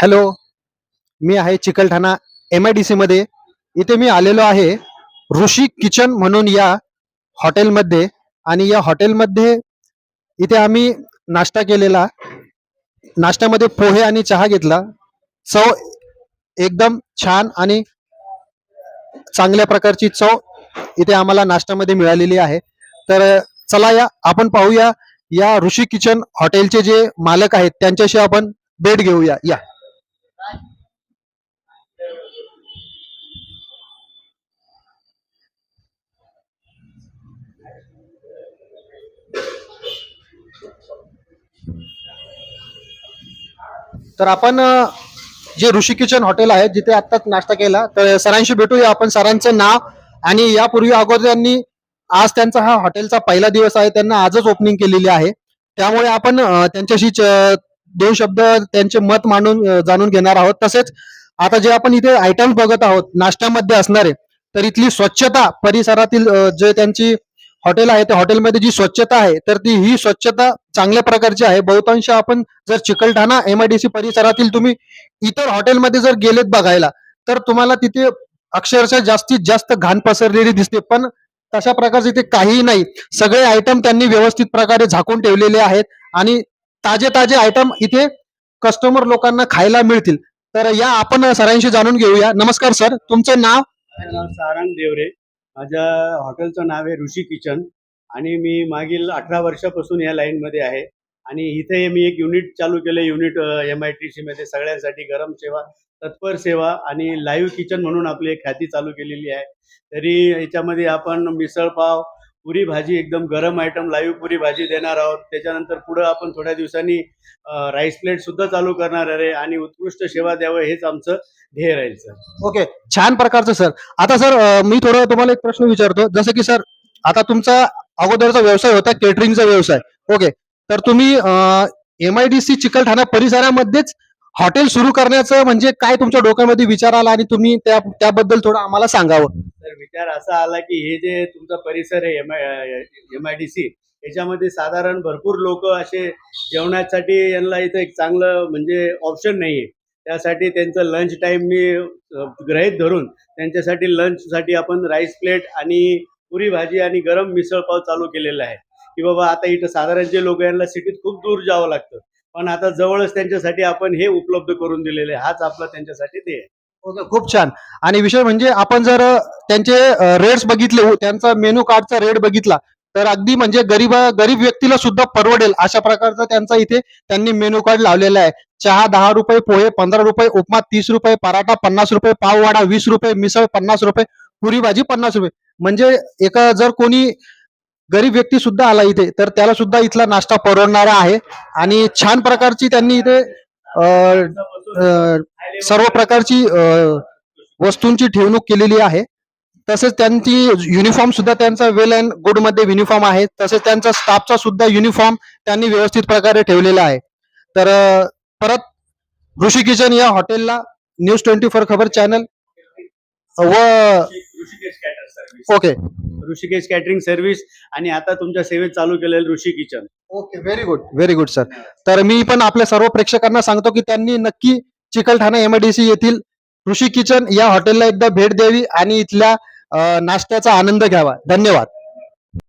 Hello मी आहे Chikalthana M I D C मध्ये. इथे मी आलेलो आहे ऋषी किचन म्हणून या हॉटेलमध्ये आणि या हॉटेलमध्ये इथे आम्ही नाश्ता केलेला. नाश्त्यामध्ये पोहे आणि चहा घेतला. चव एकदम छान आणि चांगल्या प्रकारची चव इथे आम्हाला नाश्त्यामध्ये मिळालेली आहे. तर चला या आपण पाहूया या ऋषी किचन हॉटेलचे जे मालक आहेत त्यांच्याशी आपण भेट घेऊया. या. तर आपण जे ऋषी किचन हॉटेल आहे जिथे आत्ताच नाश्ता केला तर सरांशी भेटूया आपण. सरांचं नाव आणि यापूर्वी अगोदर त्यांनी आज त्यांचा हा हॉटेलचा पहिला दिवस आहे त्यांना आजच ओपनिंग केलेली आहे. त्यामुळे आपण त्यांच्याशी च- दोन शब्द त्यांचे मत मांडून जाणून घेणार आहोत. तसेच आता जे आपण इथे आयटम्स बघत आहोत नाश्त्यामध्ये असणारे तर इथली स्वच्छता परिसरातील जे त्यांची हॉटेल आहे त्या हॉटेलमध्ये जी स्वच्छता आहे तर ती ही स्वच्छता चांगल्या प्रकारची आहे. बहुतांश आपण जर चिकलठाणा एमआयडीसी परिसरातील तुम्ही इतर हॉटेलमध्ये जर गेलेत बघायला तर तुम्हाला तिथे अक्षरशः जास्तीत जास्त घाण पसरलेली दिसते. पण तशा प्रकारचे इथे काहीही नाही. सगळे आयटम त्यांनी व्यवस्थित प्रकारे झाकून ठेवलेले आहेत आणि ताजे ताजे आयटम इथे कस्टमर लोकांना खायला मिळतील. तर या आपण सरांशी जाणून घेऊया. नमस्कार सर. तुमचं नाव? नाव सारंग देवरे. माझ्या हॉटेलचं नाव आहे ऋषी किचन. आणि मी मागील अठरा वर्षापासून या लाईनमध्ये आहे. आणि इथे मी एक युनिट चालू केलं युनिट एम आय टी सीमध्ये सगळ्यांसाठी गरम सेवा तत्पर सेवा आणि लाईव्ह किचन म्हणून आपली एक ख्याती चालू केलेली आहे. तरी याच्यामध्ये आपण मिसळपाव पुरी भाजी एकदम गरम आयटम लाईव्ह पुरी भाजी देणार आहोत. त्याच्यानंतर पुढं आपण थोड्या दिवसांनी राईस प्लेट सुद्धा चालू करणार आहे आणि उत्कृष्ट सेवा द्यावं हेच आमचं ध्येय राहील सर. ओके छान प्रकारचं सर. आता सर मी थोडं तुम्हाला एक प्रश्न विचारतो. जसं की सर आता तुमचा अगोदरचा व्यवसाय होता केटरिंगचा व्यवसाय. ओके तर तुम्ही M I D C Chikalthana परिसरामध्येच hotel सुरू करण्याचं म्हणजे काय तुमच्या डोक्यामध्ये विचार आला आणि तुम्ही त्या त्याबद्दल थोडं आम्हाला सांगावं? तर विचार असा आला की हे जे तुमचा परिसर आहे M I M I D C याच्यामध्ये साधारण भरपूर लोक असे जेवणासाठी यांना इथं एक चांगलं म्हणजे ऑप्शन नाही आहे त्यासाठी त्यांचं लंच टाईम मी ग्रहित धरून त्यांच्यासाठी लंचसाठी आपण राईस प्लेट आणि पुरी भाजी आणि गरम मिसळपाव चालू केलेला आहे. की बाबा आता इथं साधारण जे लोक यांना सिटीत खूप दूर जावं लागतं पण आता जवळच त्यांच्यासाठी आपण हे उपलब्ध करून दिलेले हाच आपला त्यांच्यासाठी ते ओके हो खूप छान. आणि विषय म्हणजे आपण जर त्यांचे रेट्स बघितले हो, त्यांचा मेनू कार्डचा रेट बघितला तर अगदी म्हणजे गरीब गरीब व्यक्तीला सुद्धा परवडेल अशा प्रकारचा त्यांचा इथे त्यांनी मेनू कार्ड लावलेला आहे. चहा दहा रुपये पोहे पंधरा रुपये उपमा तीस रुपये पराठा पन्नास रुपये पाववाडा वीस रुपये मिसळ पन्नास रुपये पुरी भाजी पन्नास रुपये. म्हणजे एका जर कोणी गरीब व्यक्ती सुद्धा आला इथे. तर त्याला सुद्धा इथला नाश्ता परवडणारा आहे. आणि छान प्रकारची त्यांनी इथे सर्व प्रकारची वस्तूंची ठेवणूक केलेली आहे. तसेच त्यांची युनिफॉर्म सुद्धा त्यांचा वेल अँड गुडमध्ये युनिफॉर्म आहे. तसेच त्यांचा स्टाफचा सुद्धा युनिफॉर्म त्यांनी व्यवस्थित प्रकारे ठेवलेला आहे. तर परत ऋषी किचन या हॉटेलला न्यूज ट्वेंटी फोर खबर चॅनल व ओके. ऋषिकेश कॅटरिंग सर्व्हिस आणि आता तुमच्या सेवेत चालू केलेलं Rishi kitchen okay very good very good sir तर मी पण आपल्या सर्व प्रेक्षकांना सांगतो की त्यांनी नक्की चिकलठाणा एमआयडीसी येथील ऋषी किचन या हॉटेलला एकदा भेट द्यावी आणि इथल्या नाश्त्याचा आनंद घ्यावा. धन्यवाद.